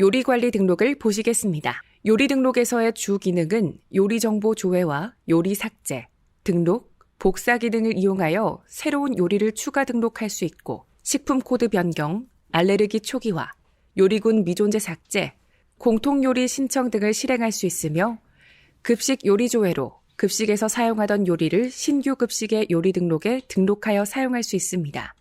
요리 관리 등록을 보시겠습니다. 요리 등록에서의 주 기능은 요리 정보 조회와 요리 삭제, 등록, 복사 기능을 이용하여 새로운 요리를 추가 등록할 수 있고 식품 코드 변경, 알레르기 초기화, 요리군 미존재 삭제, 공통 요리 신청 등을 실행할 수 있으며 급식 요리 조회로 급식에서 사용하던 요리를 신규 급식의 요리 등록에 등록하여 사용할 수 있습니다.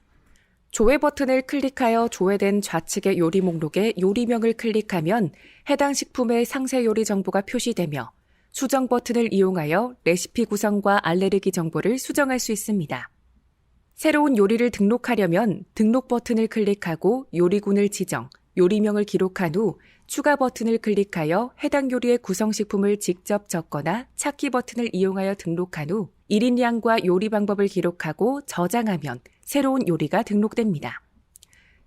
조회 버튼을 클릭하여 조회된 좌측의 요리 목록에 요리명을 클릭하면 해당 식품의 상세 요리 정보가 표시되며 수정 버튼을 이용하여 레시피 구성과 알레르기 정보를 수정할 수 있습니다. 새로운 요리를 등록하려면 등록 버튼을 클릭하고 요리군을 지정, 요리명을 기록한 후 추가 버튼을 클릭하여 해당 요리의 구성식품을 직접 적거나 찾기 버튼을 이용하여 등록한 후 1인량과 요리 방법을 기록하고 저장하면 새로운 요리가 등록됩니다.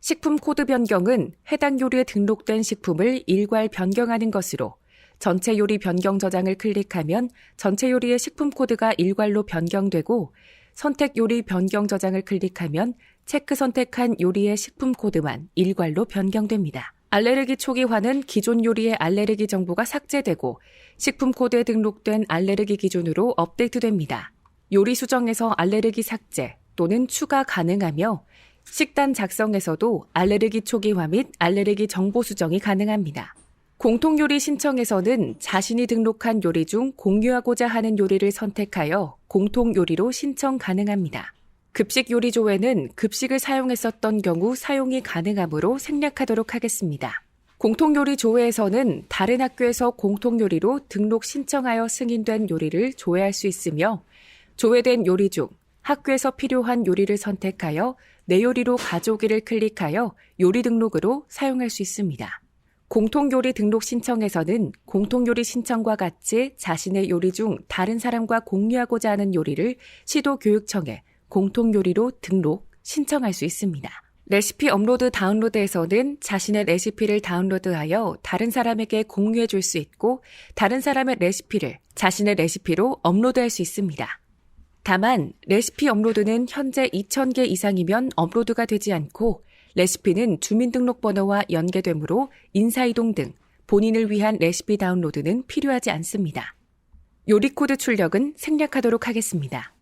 식품 코드 변경은 해당 요리에 등록된 식품을 일괄 변경하는 것으로 전체 요리 변경 저장을 클릭하면 전체 요리의 식품 코드가 일괄로 변경되고 선택 요리 변경 저장을 클릭하면 체크 선택한 요리의 식품 코드만 일괄로 변경됩니다. 알레르기 초기화는 기존 요리의 알레르기 정보가 삭제되고 식품 코드에 등록된 알레르기 기준으로 업데이트됩니다. 요리 수정에서 알레르기 삭제 또는 추가 가능하며 식단 작성에서도 알레르기 초기화 및 알레르기 정보 수정이 가능합니다. 공통요리 신청에서는 자신이 등록한 요리 중 공유하고자 하는 요리를 선택하여 공통요리로 신청 가능합니다. 급식 요리 조회는 급식을 사용했었던 경우 사용이 가능하므로 생략하도록 하겠습니다. 공통요리 조회에서는 다른 학교에서 공통요리로 등록 신청하여 승인된 요리를 조회할 수 있으며 조회된 요리 중 학교에서 필요한 요리를 선택하여 내 요리로 가져오기를 클릭하여 요리 등록으로 사용할 수 있습니다. 공통요리 등록 신청에서는 공통요리 신청과 같이 자신의 요리 중 다른 사람과 공유하고자 하는 요리를 시도교육청에 공통 요리로 등록, 신청할 수 있습니다. 레시피 업로드 다운로드에서는 자신의 레시피를 다운로드하여 다른 사람에게 공유해 줄 수 있고 다른 사람의 레시피를 자신의 레시피로 업로드할 수 있습니다. 다만 레시피 업로드는 현재 2,000개 이상이면 업로드가 되지 않고 레시피는 주민등록번호와 연계되므로 인사이동 등 본인을 위한 레시피 다운로드는 필요하지 않습니다. 요리 코드 출력은 생략하도록 하겠습니다.